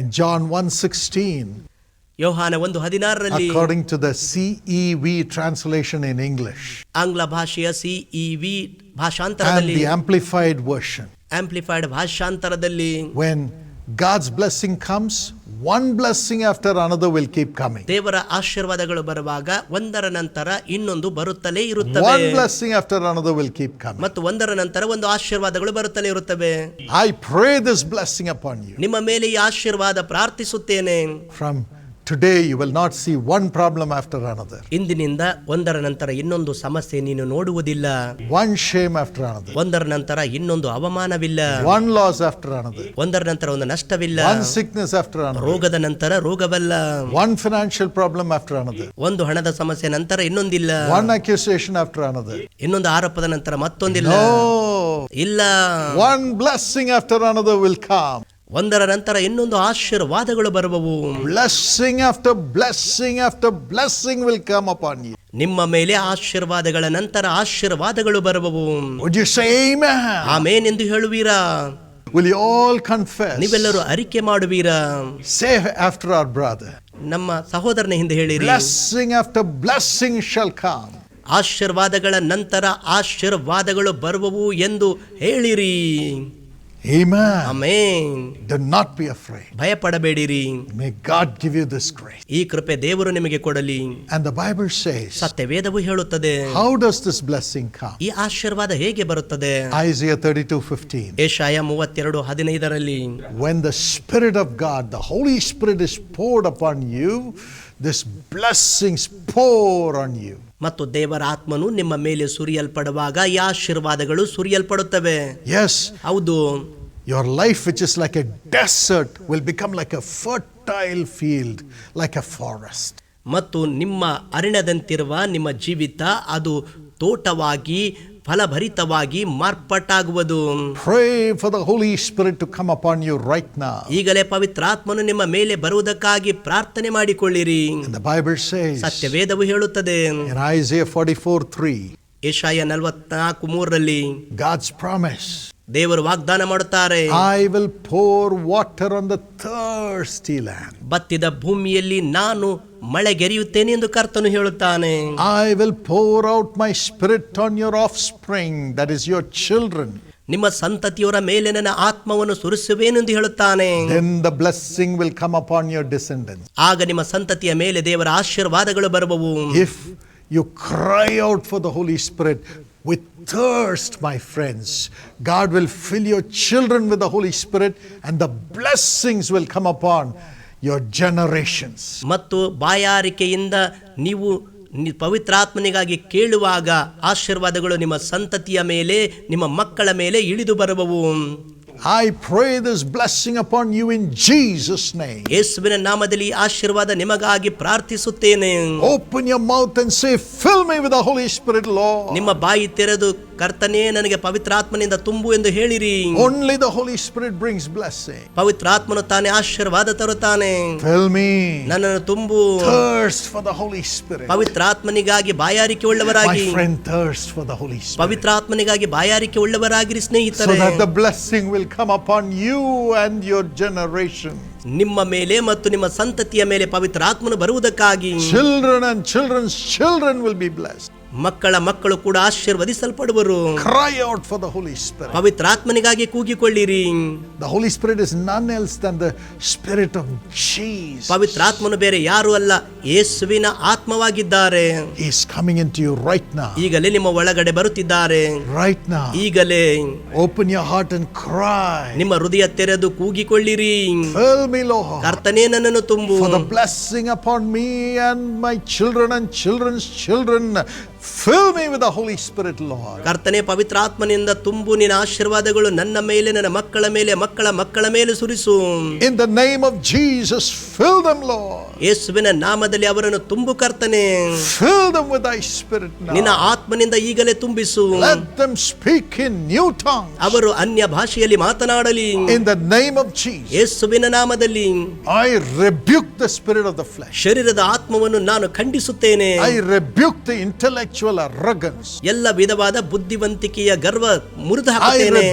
In John 1:16, ಯೋಹಾನ ಒಂದು ಹದಿನಾರರಲ್ಲಿ according to the CEV translation in English ಆಂಗ್ಲ ಭಾಷೆಯ ಸಿಇವಿ and ಭಾಷಾಂತರದಲ್ಲಿ the amplified version, ಆಂಪ್ಲಿಫೈಡ್ ಭಾಷಾಂತರದಲ್ಲಿ when God's blessing comes, one blessing after another will keep coming. ದೇವರ ಆಶೀರ್ವಾದಗಳು ಬರುವಾಗ ಒಂದರ ನಂತರ ಇನ್ನೊಂದು ಬರುತ್ತಲೇ ಇರುತ್ತವೆ One blessing after another will keep coming. ಮತ್ತು ಒಂದರ ನಂತರ ಒಂದು ಆಶೀರ್ವಾದಗಳು ಬರುತ್ತಲೇ ಇರುತ್ತವೆ I pray this blessing upon you. ನಿಮ್ಮ ಮೇಲೆ ಈ ಆಶೀರ್ವಾದ ಪ್ರಾರ್ಥಿಸುತ್ತೇನೆ From today, you will not see one problem after another, ಇಂದಿನಿಂದ ಒಂದರ ನಂತರ ಇನ್ನೊಂದು ಸಮಸ್ಯೆ ನೀನು ನೋಡುವುದಿಲ್ಲ one shame after another, ಒಂದರ ನಂತರ ಇನ್ನೊಂದು ಅವಮಾನವಿಲ್ಲ one loss after another, ಒಂದರ ನಂತರ ಒಂದು ನಷ್ಟವಿಲ್ಲ one sickness after another, ರೋಗದ ನಂತರ ರೋಗವಲ್ಲ one financial problem after another, ಒಂದು ಹಣದ ಸಮಸ್ಯೆ ನಂತರ ಇನ್ನೊಂದಿಲ್ಲ one accusation after another. ಇನ್ನೊಂದು ಆರೋಪದ ನಂತರ ಮತ್ತೊಂದಿಲ್ಲ No, ಇಲ್ಲ one blessing after another will come. ಒಂದರ ನಂತರ ಇನ್ನೊಂದು ಆಶೀರ್ವಾದಗಳು ಬರುವವು. Blessing after blessing after blessing will come upon you ನಿಮ್ಮ ಮೇಲೆ ಆಶೀರ್ವಾದಗಳ ನಂತರ ಆಶೀರ್ವಾದಗಳು ಬರುವವು. ಆಮೇನ್ ಎಂದು ಹೇಳುವೀರಾ? ವಿಲ್ ಯು ಆಲ್ ಕನ್ಫೆಸ್ ನೀವೆಲ್ಲರೂ ಅರಿಕೆ ಮಾಡುವೀರಾ? ಸೇ ಆಫ್ಟರ್ ಅವರ್ ಬ್ರದರ್ ನಮ್ಮ ಸಹೋದರನ ಹಿಂದೆ ಹೇಳಿರಿ. Of after blessing shall come ಆಶೀರ್ವಾದಗಳ ನಂತರ ಆಶೀರ್ವಾದಗಳು ಬರುವವು ಎಂದು ಹೇಳಿರಿ. Amen. Amen Do not be afraid. ಭಯಪಡಬೇಡಿರಿ May God give you this grace. ಈ ಕೃಪೆ ದೇವರು ನಿಮಗೆ ಕೊಡಲಿ And the Bible says, ಸತ್ಯವೇದವು ಹೇಳುತ್ತದೆ how does this blessing come? ಈ ಆಶೀರ್ವಾದ ಹೇಗೆ ಬರುತ್ತದೆ Isaiah 32 15. ಏಷಾಯ ಮೂವತ್ತೆರಡು ಹದಿನೈದರಲ್ಲಿ When the Spirit of God, the Holy Spirit is poured upon you, this blessings pour on you. ಮತ್ತು ದೇವರ ಆತ್ಮನು ನಿಮ್ಮ ಮೇಲೆ ಸುರಿಯಲ್ಪಡುವಾಗ ಈ ಆಶೀರ್ವಾದಗಳು ಸುರಿಯಲ್ಪಡುತ್ತವೆ Yes, ಹೌದು your life, which is like a desert, will become like a fertile field, like a forest. ಮತ್ತು ನಿಮ್ಮ ಅರಣ್ಯದಂತಿರುವ ನಿಮ್ಮ ಜೀವಿತ ಅದು ತೋಟವಾಗಿ ಫಲಭರಿತವಾಗಿ ಮಾರ್ಪಟ್ಟಾಗುವುದು. Pray for the Holy Spirit to come upon you right now. ಈಗಲೇ ಪವಿತ್ರಾತ್ಮನು ನಿಮ್ಮ ಮೇಲೆ ಬರುವುದಕ್ಕಾಗಿ ಪ್ರಾರ್ಥನೆ ಮಾಡಿಕೊಳ್ಳಿರಿ. And the Bible says ಸತ್ಯವೇದವು ಹೇಳುತ್ತದೆ. ಏಷಾಯ ನಲ್ವತ್ನಾಲ್ಕು ಮೂರರಲ್ಲಿ ಗಾಡ್ಸ್ ಪ್ರಾಮಿಸ್ ದೇವರು ವಾಗ್ದಾನ ಮಾಡುತ್ತಾರೆ. I will pour water on the thirsty land ಬತ್ತಿದ ಭೂಮಿಯಲ್ಲಿ ನಾನು ಮಳೆಗೆರೆಯುತ್ತೇನೆ ಎಂದು ಕರ್ತನು ಹೇಳುತ್ತಾನೆ. I will pour out my spirit on your offspring that is your children ನಿಮ್ಮ ಸಂತತಿಯವರ ಮೇಲೆ ನನ್ನ ಆತ್ಮವನ್ನು ಸುರಿಸುವೆನೆಂದು ಹೇಳುತ್ತಾನೆ. Then blessing will come upon your descendant ಆಗ ನಿಮ್ಮ ಸಂತತಿಯ ಮೇಲೆ ದೇವರ ಆಶೀರ್ವಾದಗಳು ಬರುವವು. If you cry out for the Holy Spirit with thirst, my friends, God will fill your children with the Holy Spirit and the blessings will come upon your generations. ಮತ್ತು ಬಾಯಾರಿಕೆಯಿಂದ ನೀವು ಪವಿತ್ರಾತ್ಮನಿಗಾಗಿ ಕೇಳುವಾಗ ಆಶೀರ್ವಾದಗಳು ನಿಮ್ಮ ಸಂತತಿಯ ಮೇಲೆ ನಿಮ್ಮ ಮಕ್ಕಳ ಮೇಲೆ ಇಳಿದು ಬರುವವು I pray this blessing upon you in Jesus' name. ಯೇಸುವಿನ ನಾಮದಲ್ಲಿ ಈ ಆಶೀರ್ವಾದ ನಿಮಗಾಗಿ ಪ್ರಾರ್ಥಿಸುತ್ತೇನೆ Open your mouth and say, Fill me with the Holy Spirit, Lord. ನಿಮ್ಮ ಬಾಯಿ ತೆರೆದು ಕರ್ತನೇ ನನಗೆ ಪವಿತ್ರಾತ್ಮನಿಂದ ತುಂಬು ಎಂದು ಹೇಳಿರಿ Only the Holy Spirit brings blessing. ಪವಿತ್ರಾತ್ಮನು ತಾನೇ ಆಶೀರ್ವಾದ ತರುತ್ತಾನೆ Fill me. ನನ್ನನ್ನು ತುಂಬು Thirst for the Holy Spirit. ಪವಿತ್ರಾತ್ಮನಿಗಾಗಿ ಬಾಯಾರಿಕೆ My ಉಳ್ಳವರಾಗಿ friend, thirst for the Holy Spirit. ಪವಿತ್ರಾತ್ಮನಿಗಾಗಿ ಬಾಯಾರಿಕೆ ಉಳ್ಳವರಾಗಿರಿ So ಸ್ನೇಹಿತರೆ that the blessing will come upon you and your generation. ನಿಮ್ಮ ಮೇಲೆ ಮತ್ತು ನಿಮ್ಮ ಸಂತತಿಯ ಮೇಲೆ ಪವಿತ್ರ ಆತ್ಮನು ಬರುವುದಕ್ಕಾಗಿ children and children children will be blessed. ಮಕ್ಕಳ ಮಕ್ಕಳು ಕೂಡ ಆಶೀರ್ವದಿಸಲ್ಪಡುವರು Cry out for the Holy ಪವಿತ್ರ ಆತ್ಮನಿಗಾಗಿ ಕೂಗಿಕೊಳ್ಳಿರಿ The Holy Spirit is none else than the of of Jesus. ಪವಿತ್ರಾತ್ಮನು ಬೇರೆ ಯಾರು ಅಲ್ಲ ಯೇಸುವಿನ ಆತ್ಮವಾಗಿದ್ದಾರೆ is coming into you right now. ಈಗಲೇ ನಿಮ್ಮ ಒಳಗಡೆ ಬರುತ್ತಿದ್ದಾರೆ ರೈಟ್ now. ಈಗಲೇ open your heart and cry ನಿಮ್ಮ ಹೃದಯ ತೆರೆದು ಕೂಗಿಕೊಳ್ಳಿರಿ Fill me, Lord. ಕರ್ತನೇ ನನ್ನನ್ನು ತುಂಬು For the blessing upon me and my children and children's children. Fill me with the Holy Spirit, Lord. ಕರ್ತನೆ ಪವಿತ್ರಾತ್ಮನಿಂದ ತುಂಬು ನಿನ್ನ ಆಶೀರ್ವಾದಗಳು ನನ್ನ ಮೇಲೆ ನನ್ನ ಮಕ್ಕಳ ಮೇಲೆ ಮಕ್ಕಳ ಮಕ್ಕಳ ಮೇಲೆ ಸುರಿಸು In the name of Jesus, fill them, Lord. ಯೇಸುವಿನ ನಾಮದಲ್ಲಿ ಅವರನ್ನು ತುಂಬು ಕರ್ತನೆ Fill them with thy spirit ನಿನ್ನ now. ಆತ್ಮನಿಂದ ಈಗಲೇ ತುಂಬಿಸು Let them speak in new tongues. ಅವರು ಅನ್ಯ ಭಾಷೆಯಲ್ಲಿ ಮಾತನಾಡಲಿ In the name of Jesus, ಯೇಸುವಿನ ನಾಮದಲ್ಲಿ I rebuke the spirit of the flesh. ಶರೀರದ ಆತ್ಮವನ್ನು ನಾನು ಖಂಡಿಸುತ್ತೇನೆ I rebuke the intellectual spiritual arrogance ಎಲ್ಲ ವಿಧವಾದ ಬುದ್ಧಿವಂತಿಕೆಯ ಗರ್ವ ಮುರಿದು ಹಾಕುತ್ತೇನೆ.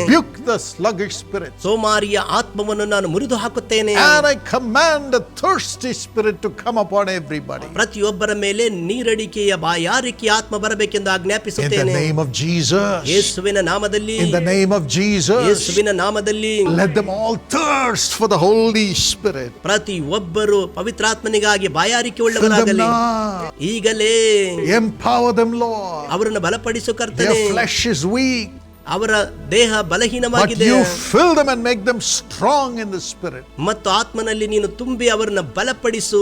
ದ ಸ್ಲಗ್ ಸ್ಪಿರಿಟ್ ಸೋಮಾರಿಯ ಆತ್ಮವನ್ನು ನಾನು ಮುರಿದು ಹಾಕುತ್ತೇನೆ. Or I command thirsty spirit to come upon everybody ಪ್ರತಿಯೊಬ್ಬರ ಮೇಲೆ ನೀರಡಿಕೆಯ ಬಾಯಾರಿಕೆಯ ಆತ್ಮ ಬರಬೇಕೆಂದು ಆಜ್ಞಾಪಿಸುತ್ತೇನೆ. In the name of Jesus ಯೇಸುವಿನ ನಾಮದಲ್ಲಿ. In the name of Jesus ಯೇಸುವಿನ ನಾಮದಲ್ಲಿ. Let them all thirst for the holy spirit. ಪ್ರತಿಯೊಬ್ಬರು ಪವಿತ್ರಾತ್ಮನಿಗಾಗಿ ಬಾಯಾರಿಕೆ ಉಳ್ಳವರಾಗಲಿ. ಈಗಲೇ. Empower the them, Lord. ಅವರನ್ನು ಬಲಪಡಿಸು Their ಕರ್ತನೆ flesh is weak, ಅವರ ದೇಹ but ಬಲಹೀನವಾಗಿದೆ you fill them and make them strong in the Spirit. ಮತ್ತು ಆತ್ಮನಲ್ಲಿ ನೀನು ತುಂಬಿ ಅವರನ್ನ ಬಲಪಡಿಸು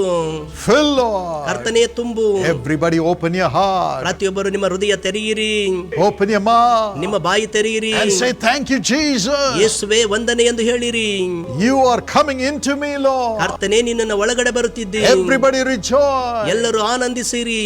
Fill, Lord. ಕರ್ತನೆ ತುಂಬು Everybody open your heart, ಪ್ರತಿಯೊಬ್ಬರು ನಿಮ್ಮ ಹೃದಯ ತೆರೆಯಿರಿ open your mouth, ನಿಮ್ಮ ಬಾಯಿ ತೆರೆಯಿರಿ and say, Thank you, Jesus. ಯೇಸುವೆ ವಂದನೆ ಎಂದು ಹೇಳಿರಿ You are coming into me, Lord. ಕರ್ತನೆ ನಿನ್ನನ್ನು ಒಳಗಡೆ ಬರುತ್ತಿದ್ದೆ Everybody rejoice. ಎಲ್ಲರೂ ಆನಂದಿಸಿರಿ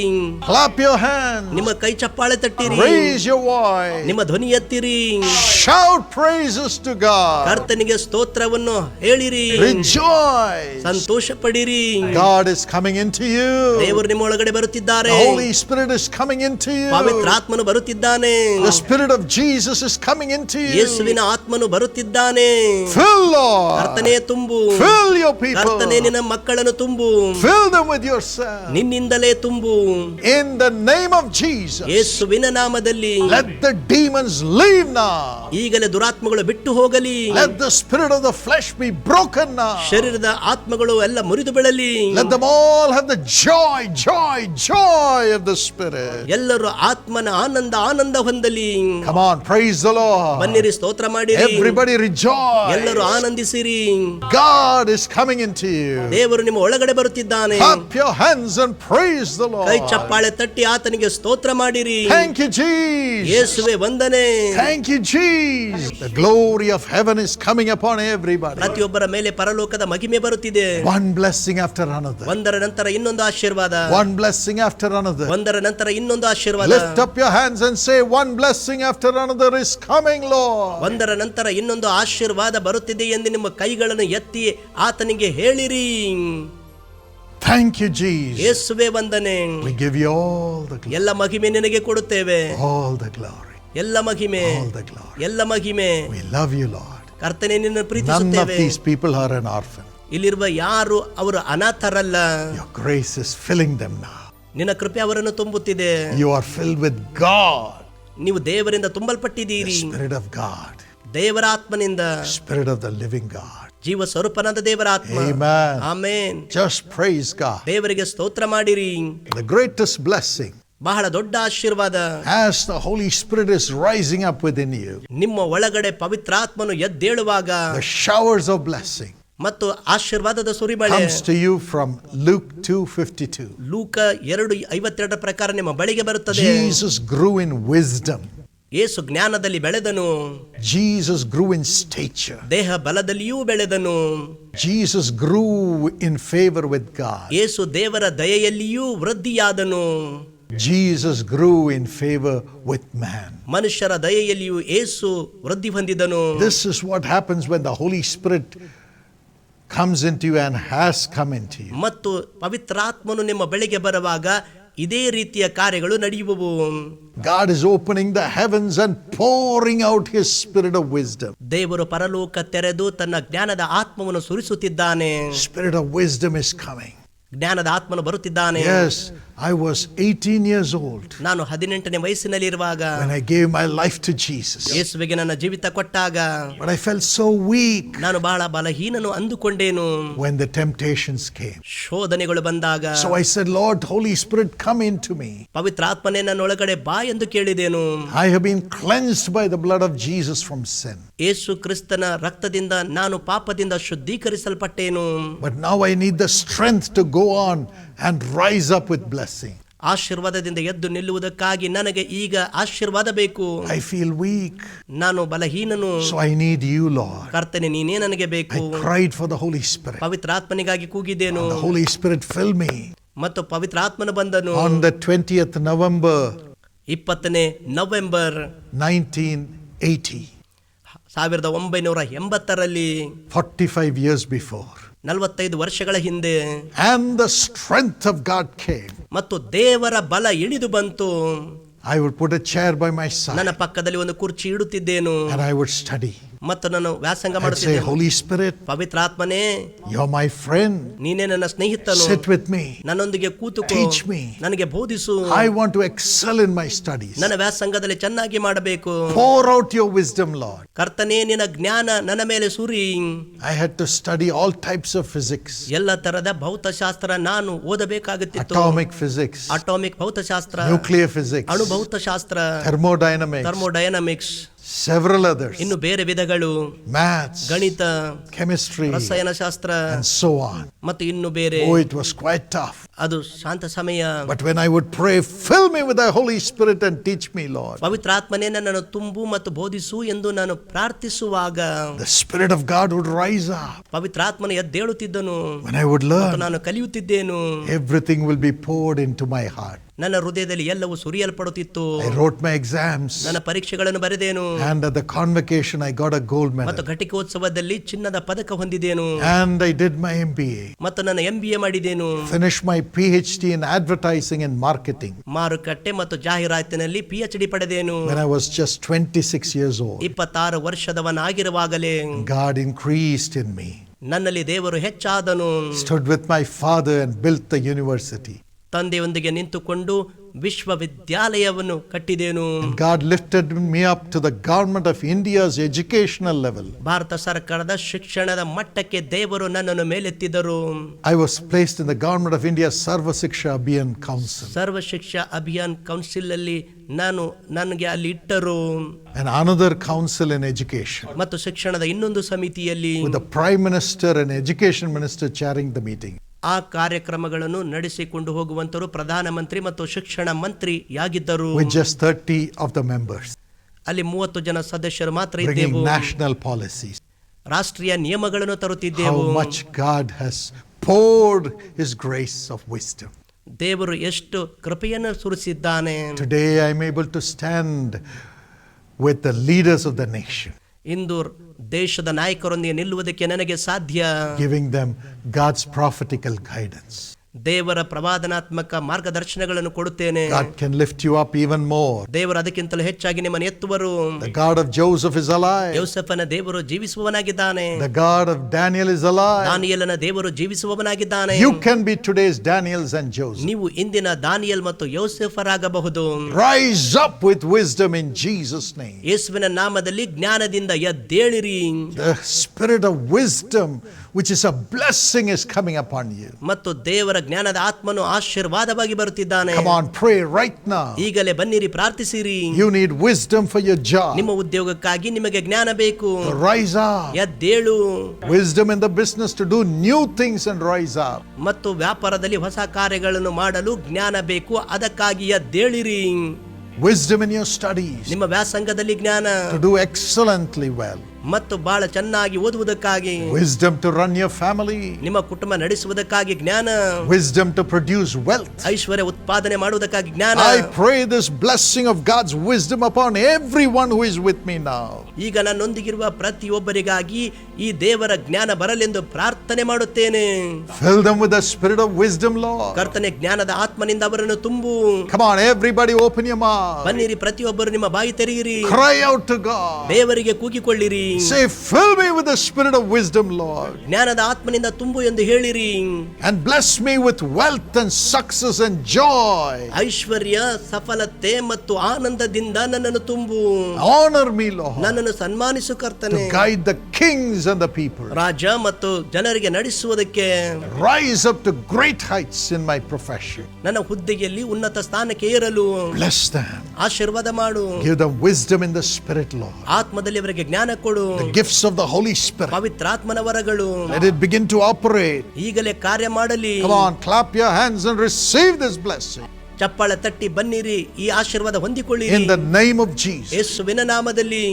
Clap your hands. ನಿಮ್ಮ ಕೈ ಚಪ್ಪಾಳೆ ತಟ್ಟಿರಿ Raise your voice. ನಿಮ್ಮ ಧ್ವನಿ ಎತ್ತಿರಿ Shout praises to God. ಕರ್ತನಿಗೆ ಸ್ತೋತ್ರವನ್ನು ಹೇಳಿರಿ Rejoice. Santhosh ಪಡಿರಿ God is coming into you. ದೇವರು ನಿಮ್ಮ ಒಳಗಡೆ ಬರುತ್ತಿದ್ದಾರೆ The Holy Spirit is coming into you. ಪವಿತ್ರಾತ್ಮನು ಬರುತ್ತಿದ್ದಾನೆ The Spirit of Jesus is coming into you. ಯೇಸುವಿನ ಆತ್ಮನು ಬರುತ್ತಿದ್ದಾನೆ Fill, Lord. ಕರ್ತನೆ ತುಂಬು Fill your people. ಕರ್ತನೆ ನಿನ್ನ ಮಕ್ಕಳನ್ನು ತುಂಬು Fill them with yourself. ನಿನ್ನಿಂದಲೇ ತುಂಬು In the name of Jesus. ಯೇಸುವಿನ ನಾಮದಲ್ಲಿ Let the demons leave now. ಈಗಲೇ ದುರಾತ್ಮಗಳು ಬಿಟ್ಟು ಹೋಗಲಿ Let the spirit of the flesh be broken now. ಶರೀರದ ಆತ್ಮಗಳು ಎಲ್ಲ ಮುರಿದು ಬೀಳಲಿ Let them all have the joy, joy, joy of the Spirit. ಎಲ್ಲರೂ ಆತ್ಮನ ಆನಂದ ಆನಂದ ಹೊಂದಲಿ Come on, praise the Lord. ಬನ್ನಿರಿ ಸ್ತೋತ್ರ ಮಾಡಿರಿ Everybody rejoice. ಎಲ್ಲರೂ ಆನಂದಿಸಿರಿ God is coming into you. ದೇವರು ನಿಮ್ಮ ಒಳಗಡೆ ಬರುತ್ತಿದ್ದಾನೆ Clap your hands and praise the ಕೈ Lord. ಚಪ್ಪಾಳೆ ತಟ್ಟಿ ಆತನಿಗೆ ಸ್ತೋತ್ರ ಮಾಡಿರಿ Thank you, Jesus. ಯೇಸುವೆ ವಂದನೆ Thank you, Jesus. The glory of heaven is coming upon everybody. ಪ್ರತಿಯೊಬ್ಬರ ಮೇಲೆ ಪರಲೋಕದ ಮಹಿಮೆ ಬರುತ್ತಿದೆ One blessing after another. ಒಂದರ ನಂತರ ಇನ್ನೊಂದು ಆಶೀರ್ವಾದ One blessing after another. ಒಂದರ ನಂತರ ಇನ್ನೊಂದು ಆಶೀರ್ವಾದ Lift up your hands and say, One blessing after another is coming, Lord. ಒಂದರ ನಂತರ ಇನ್ನೊಂದು ಆಶೀರ್ವಾದ ಬರುತ್ತಿದೆ ಎಂದು ನಿಮ್ಮ ಕೈಗಳನ್ನು ಎತ್ತಿ ಆತನಿಗೆ ಹೇಳಿರಿ Thank you, Jesus. ಯೇಸುವೆ ವಂದನೆ We give you all the glory. ಎಲ್ಲ ಮಹಿಮೆ ನಿನಗೆ ಕೊಡುತ್ತೇವೆ All the glory. ಎಲ್ಲ ಮಹಿಮೆ All the glory. ಎಲ್ಲ ಮಹಿಮೆ We love you, Lord. ಕರ್ತನೆ ನಿನ್ನ None of ಪ್ರೀತಿಸುತ್ತೇವೆ these people are an orphan. ಇಲ್ಲಿರುವ ಯಾರು ಅವರು ಅನಾಥರಲ್ಲ Your grace is filling them now. ನಿನ್ನ ಕೃಪೆ ಅವರನ್ನು ತುಂಬುತ್ತಿದೆ You are filled with God, ನೀವು ದೇವರಿಂದ the ತುಂಬಲ್ಪಟ್ಟಿದ್ದೀರಿ Spirit of God, ದೇವರ ಆತ್ಮನಿಂದ Spirit of the living God. ಜೀವ ಸ್ವರೂಪನಾದ ದೇವರ ಆತ್ಮ Amen. ಆಮೇನ್ Just praise God. ದೇವರಿಗೆ ಸ್ತೋತ್ರ ಮಾಡಿರಿ The greatest blessing ಬಹಳ ದೊಡ್ಡ ಆಶೀರ್ವಾದ as the Holy Spirit is rising up within you, ನಿಮ್ಮ ಒಳಗಡೆ ಪವಿತ್ರಾತ್ಮನು ಎದ್ದೇಳುವಾಗ the showers of blessing ಮತ್ತು ಆಶೀರ್ವಾದದ ಸುರಿಮಳೆ comes to you from Luke 2:52. ಲೂಕ ಎರಡು ಐವತ್ತೆರಡರ ಪ್ರಕಾರ ನಿಮ್ಮ ಬಳಿಗೆ ಬರುತ್ತದೆ Jesus grew in wisdom. ಯೇಸು ಜ್ಞಾನದಲ್ಲಿ ಬೆಳೆದನು Jesus grew in stature. ದೇಹ ಬಲದಲ್ಲಿಯೂ ಬೆಳೆದನು Jesus grew in favor with God. ಯೇಸು ದೇವರ ದಯೆಯಲ್ಲಿಯೂ ವೃದ್ಧಿಯಾದನು Jesus grew in favor with man. ಮನುಷ್ಯರ ದಯೆಯಲ್ಲಿಯೂ ಯೇಸು ವೃದ್ಧಿ ಹೊಂದಿದನು This is what happens when the Holy Spirit comes into you and has come into you. ಮತ್ತು ಪವಿತ್ರಾತ್ಮನು ನಿಮ್ಮ ಬಳಿಗೆ ಬರುವಾಗ ಇದೇ ರೀತಿಯ ಕಾರ್ಯಗಳು ನಡೆಯುವವು God is opening the heavens and pouring out his spirit of wisdom. ದೇವರು ಪರಲೋಕ ತೆರೆದು ತನ್ನ ಜ್ಞಾನದ ಆತ್ಮವನ್ನು ಸುರಿಸುತ್ತಿದ್ದಾನೆ Spirit of wisdom is coming. ಜ್ಞಾನದ ಆತ್ಮನು ಬರುತ್ತಿದ್ದಾನೆ Yes, I was 18 years old ನಾನು ಹದಿನೆಂಟನೇ ವಯಸ್ಸಿನಲ್ಲಿರುವಾಗ when I gave my life to Jesus. ಯೇಸುವಿಗೆ ನನ್ನ ಜೀವಿತ ಕೊಟ್ಟಾಗ But I felt so weak ನಾನು ಬಹಳ ಬಲಹೀನನು ಅಂದುಕೊಂಡೇನು when the temptations came. ಶೋಧನೆಗಳು ಬಂದಾಗ So I said, Lord, Holy Spirit, come into me. ಪವಿತ್ರಾತ್ಮನೇ ನನ್ನೊಳಗಡೆ ಬಾ ಎಂದು ಕೇಳಿದೆನು I have been cleansed by the blood of Jesus from sin. ಯೇಸು ಕ್ರಿಸ್ತನ ರಕ್ತದಿಂದ ನಾನು ಪಾಪದಿಂದ ಶುದ್ಧೀಕರಿಸಲ್ಪಟ್ಟೇನು But now I need the strength to go on and rise up with blessing. ಆಶೀರ್ವಾದದಿಂದ ಎದ್ದು ನಿಲ್ಲುವುದಕ್ಕಾಗಿ ನನಗೆ ಈಗ ಆಶೀರ್ವಾದ ಬೇಕು I feel weak, ನಾನು ಬಲಹೀನನು so I need you, Lord. ಕರ್ತನೆ ನೀನೇ ನನಗೆ ಬೇಕು I cried for the Holy Spirit. ಪವಿತ್ರಾತ್ಮನಿಗಾಗಿ ಕೂಗಿದ್ದೇನು The Holy Spirit filled me. ಮತ್ತು ಪವಿತ್ರಾತ್ಮನ ಬಂದನು On the 20th November ಇಪ್ಪತ್ತನೇ ನವೆಂಬರ್ 1980, ಸಾವಿರದ ಒಂಬೈನೂರ ಎಂಬತ್ತರಲ್ಲಿ 45 years before. ನಲವತ್ತೈದು ವರ್ಷಗಳ ಹಿಂದೆ and the strength of God came ಮತ್ತು ದೇವರ ಬಲ ಇಳಿದು ಬಂತು. I would put chair by my son ನನ್ನ ಪಕ್ಕದಲ್ಲಿ ಒಂದು ಕುರ್ಚಿ ಇಡುತ್ತಿದ್ದೇನು. ಐ ವುಡ್ ಸ್ಟಡಿ ಮತ್ತು ನಾನು ವ್ಯಾಸಂಗ I'd say, ಮಾಡುತ್ತಿದ್ದೇನೆ Holy Spirit, ಪವಿತ್ರಾತ್ಮನೇ you're my friend. ನೀನೇ ನನ್ನ ಸ್ನೇಹಿತನು Sit with me. ನನ್ನೊಂದಿಗೆ ಕೂತುಕೋ Teach me. ನನಗೆ ಬೋಧಿಸು I want to excel in my studies. ನನ್ನ ವ್ಯಾಸಂಗದಲ್ಲಿ ಚೆನ್ನಾಗಿ ಮಾಡಬೇಕು Pour out your wisdom, Lord. ಕರ್ತನೇ ನಿನ್ನ ಜ್ಞಾನ ನನ್ನ ಮೇಲೆ ಸುರಿ I had to study all types of physics, ಎಲ್ಲ ತರದ ಭೌತಶಾಸ್ತ್ರ ನಾನು ಓದಬೇಕಾಗುತ್ತಿತ್ತು atomic physics, ಅಟಾಮಿಕ್ ಭೌತಶಾಸ್ತ್ರ nuclear physics, ಅಣು ಭೌತಶಾಸ್ತ್ರ thermodynamics, ಥರ್ಮೋಡೈನಮಿಕ್ಸ್ several others, ಇನ್ನು ಬೇರೆ ವಿಧಗಳು maths, ಗಣಿತ chemistry, ರಸಾಯನಶಾಸ್ತ್ರ and so on. ಮತ್ತು ಇನ್ನು ಬೇರೆ Oh, it was quite tough. ಅದು ಶಾಂತ ಸಮಯ But when I would pray, fill me with the Holy Spirit and teach me, Lord. ಪವಿತ್ರಾತ್ಮನೇ ನನ್ನನ್ನು ತುಂಬು ಮತ್ತು ಬೋಧಿಸು ಎಂದು ನಾನು ಪ್ರಾರ್ಥಿಸುವಾಗ The Spirit of God would rise up. ಪವಿತ್ರಾತ್ಮನ ಎದ್ದೇಳುತ್ತಿದ್ದನು When I would ಮತ್ತು learn, ನಾನು ಕಲಿಯುತ್ತಿದ್ದೇನು everything will be poured into my heart. ನನ್ನ ಹೃದಯದಲ್ಲಿ ಎಲ್ಲವೂ ಸುರಿಯಲ್ಪಡುತ್ತಿತ್ತು I wrote my exams, ನನ್ನ ಪರೀಕ್ಷೆಗಳನ್ನು ಬರೆದೇನು and at the convocation, I got a gold ಮತ್ತು medal. ಘಟಿಕೋತ್ಸವದಲ್ಲಿ ಚಿನ್ನದ ಪದಕ ಹೊಂದಿದೇನು And I did my MBA, ಮತ್ತು ನನ್ನ M B A my finished my PhD in advertising and marketing ಮಾರುಕಟ್ಟೆ ಮತ್ತು ಜಾಹೀರಾತಿನಲ್ಲಿ ಪಿ ಎಚ್ ಡಿ ಪಡೆದೇನು when I was just 26 years old. ಇಪ್ಪತ್ತಾರು ವರ್ಷದವನಾಗಿರುವಾಗಲೇ God increased in me, ನನ್ನಲ್ಲಿ ದೇವರು ಹೆಚ್ಚಾದನು stood with my father, and built the university. ತಂದೆಯೊಂದಿಗೆ ನಿಂತುಕೊಂಡು ವಿಶ್ವವಿದ್ಯಾಲಯವನ್ನು ಕಟ್ಟಿದೇನು God lifted me up to the government of India's educational level. Bharat ಸರ್ಕಾರದ ಶಿಕ್ಷಣದ ಮಟ್ಟಕ್ಕೆ ದೇವರು ನನ್ನನ್ನು ಮೇಲೆತ್ತಿದರು I was placed in the government of India's Sarva Shiksha Abhiyan Council. Sarva Shiksha Abhiyan council ಅಲ್ಲಿ ನಾನು ನನಗೆ ಅಲ್ಲಿ ಇಟ್ಟರು and another council in education ಮತ್ತು ಶಿಕ್ಷಣದ ಇನ್ನೊಂದು ಸಮಿತಿಯಲ್ಲಿ with the prime minister and education minister chairing the meeting ಆ ಕಾರ್ಯಕ್ರಮಗಳನ್ನು ನಡೆಸಿಕೊಂಡು ಹೋಗುವಂತರು ಪ್ರಧಾನಮಂತ್ರಿ ಮತ್ತು ಶಿಕ್ಷಣ ಮಂತ್ರಿಯಾಗಿದ್ದರು. ಅಲ್ಲಿ ಮೂವತ್ತು ಜನ ಸದಸ್ಯರು ಮಾತ್ರ ಇದ್ದೇವೆ. ನ್ಯಾಷನಲ್ ಪಾಲಿಸಿ ರಾಷ್ಟ್ರೀಯ ನಿಯಮಗಳನ್ನು ತರುತ್ತಿದ್ದೇವೆ. ಮಚ್ ಗಾಡ್ ಗ್ರೇಸ್ ಆಫ್ ದೇವರು ಎಷ್ಟು ಕೃಪೆಯನ್ನು ಸುರಿಸಿದ್ದಾನೆ. Today I may able to stand with the leaders of the nation ಇಂದು ದೇಶದ ನಾಯಕರೊಂದಿಗೆ ನಿಲ್ಲುವುದಕ್ಕೆ ನನಗೆ ಸಾಧ್ಯ? Giving them God's prophetical guidance ದೇವರ ಪ್ರವಾದನಾತ್ಮಕ ಮಾರ್ಗದರ್ಶನಗಳನ್ನು ಕೊಡುತ್ತೇನೆ god can lift you up even more ದೇವರು ಅದಕ್ಕಿಂತಲೂ ಹೆಚ್ಚಾಗಿ ನಿಮ್ಮನ್ನು ಎತ್ತುವರು the god of joseph is alive ಯೋಸೆಫನ ದೇವರು ಜೀವಿಸುವವನಾಗಿದ್ದಾನೆ the god of daniel is alive ದಾನಿಯೇಲನ ದೇವರು ಜೀವಿಸುವವನಾಗಿದ್ದಾನೆ you can be today's daniels and joseph ನೀವು ಇಂದಿನ ದಾನಿಯಲ್ ಮತ್ತು ಯೋಸೆಫರಾಗಬಹುದು Rise up with wisdom in Jesus' name. ಯೇಸುವಿನ ನಾಮದಲ್ಲಿ ಜ್ಞಾನದಿಂದ ಎದ್ದೇಳಿರಿ The spirit of wisdom, which is a blessing, is coming upon you. ಮತ್ತು ದೇವರ ಜ್ಞಾನದ ಆತ್ಮನು ಆಶೀರ್ವಾದವಾಗಿ ಬರುತ್ತಿದ್ದಾನೆ. ಈಗಲೇ ಬನ್ನಿರಿ ಪ್ರಾರ್ಥಿಸಿರಿ. You need wisdom for your job ನಿಮ್ಮ ಉದ್ಯೋಗಕ್ಕಾಗಿ ನಿಮಗೆ ಜ್ಞಾನ ಬೇಕು. ಎದ್ದೇಳು. Wisdom in the business to do new things and rise up ಮತ್ತು ವ್ಯಾಪಾರದಲ್ಲಿ ಹೊಸ ಕಾರ್ಯಗಳನ್ನು ಮಾಡಲು ಜ್ಞಾನ ಬೇಕು ಅದಕ್ಕಾಗಿ ಎದ್ದೇಳಿರಿ. Wisdom in your studies. nimma vyasangadalli gnana to do excellently well. ಮತ್ತು ಬಹಳ ಚೆನ್ನಾಗಿ ಓದುವುದಕ್ಕಾಗಿ Wisdom to run your family. ನಿಮ್ಮ ಕುಟುಂಬ ನಡೆಸುವುದಕ್ಕಾಗಿ ಜ್ಞಾನ Wisdom to produce wealth. ಐಶ್ವರ್ಯ ಉತ್ಪಾದನೆ ಮಾಡುವುದಕ್ಕಾಗಿ ಜ್ಞಾನ I pray this blessing of God's wisdom upon everyone who is with me now. ಈಗ ನನ್ನೊಂದಿಗಿರುವ ಪ್ರತಿಯೊಬ್ಬರಿಗಾಗಿ ಈ ದೇವರ ಜ್ಞಾನ ಬರಲೆಂದು ಪ್ರಾರ್ಥನೆ ಮಾಡುತ್ತೇನೆ Fill them with the spirit of wisdom, Lord. ಕರ್ತನೆ ಜ್ಞಾನದ ಆತ್ಮನಿಂದ ಅವರನ್ನು ತುಂಬು Come on, everybody, open your mouth. ಬನ್ನಿರಿ ಪ್ರತಿಯೊಬ್ಬರು ನಿಮ್ಮ ಬಾಯಿ ತೆರೆಯಿರಿ Cry out to God. ದೇವರಿಗೆ ಕೂಗಿಕೊಳ್ಳಿರಿ Say, Fill me with the spirit of wisdom, Lord. ಜ್ಞಾನದ ಆತ್ಮನಿಂದ ತುಂಬು ಎಂದು ಹೇಳಿರಿ And bless me with wealth and success and joy. ಐಶ್ವರ್ಯ ಸಫಲತೆ ಮತ್ತು ಆನಂದದಿಂದ ನನ್ನನ್ನು ತುಂಬು Honor me, Lord, ನನ್ನನ್ನು ಸನ್ಮಾನಿಸು ಕರ್ತನೆ to guide the kings and the people. ರಾಜ ಮತ್ತು ಜನರಿಗೆ ನಡೆಸುವುದಕ್ಕೆ Rise up to great heights in my profession. ನನ್ನ ಹುದ್ದೆಯಲ್ಲಿ ಉನ್ನತ ಸ್ಥಾನಕ್ಕೆ ಏರಲು Bless them. ಆಶೀರ್ವಾದ ಮಾಡು Give them wisdom in the spirit, Lord. ಆತ್ಮದಲ್ಲಿ ಅವರಿಗೆ ಜ್ಞಾನ ಕೊಡು The gifts of the Holy Spirit. ಪವಿತ್ರಾತ್ಮನ ವರಗಳು Let it begin to operate. ಈಗಲೇ ಕಾರ್ಯ ಮಾಡಲಿ Come on, clap your hands and receive this blessing. ಚಪ್ಪಾಳ ತಟ್ಟಿ ಬನ್ನಿರಿ ಈ ಆಶೀರ್ವಾದ ಹೊಂದಿಕೊಳ್ಳಿ In the name of Jesus, ಯೇಸುವಿನ ನಾಮದಲ್ಲಿ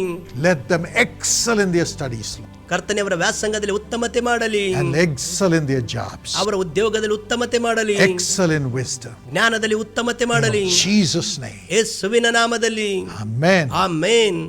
let them excel in their studies Lord, ಕರ್ತನೆಯವರ ವ್ಯಾಸಂಗದಲ್ಲಿ ಉತ್ತಮತೆ ಮಾಡಲಿ and excel in their jobs. ಅವರ ಉದ್ಯೋಗದಲ್ಲಿ ಉತ್ತಮತೆ ಮಾಡಲಿ Excel in wisdom. ಜ್ಞಾನದಲ್ಲಿ ಉತ್ತಮತೆ ಮಾಡಲಿ In Jesus' name. ಯೇಸುವಿನ ನಾಮದಲ್ಲಿ Amen. ಆಮೇನ್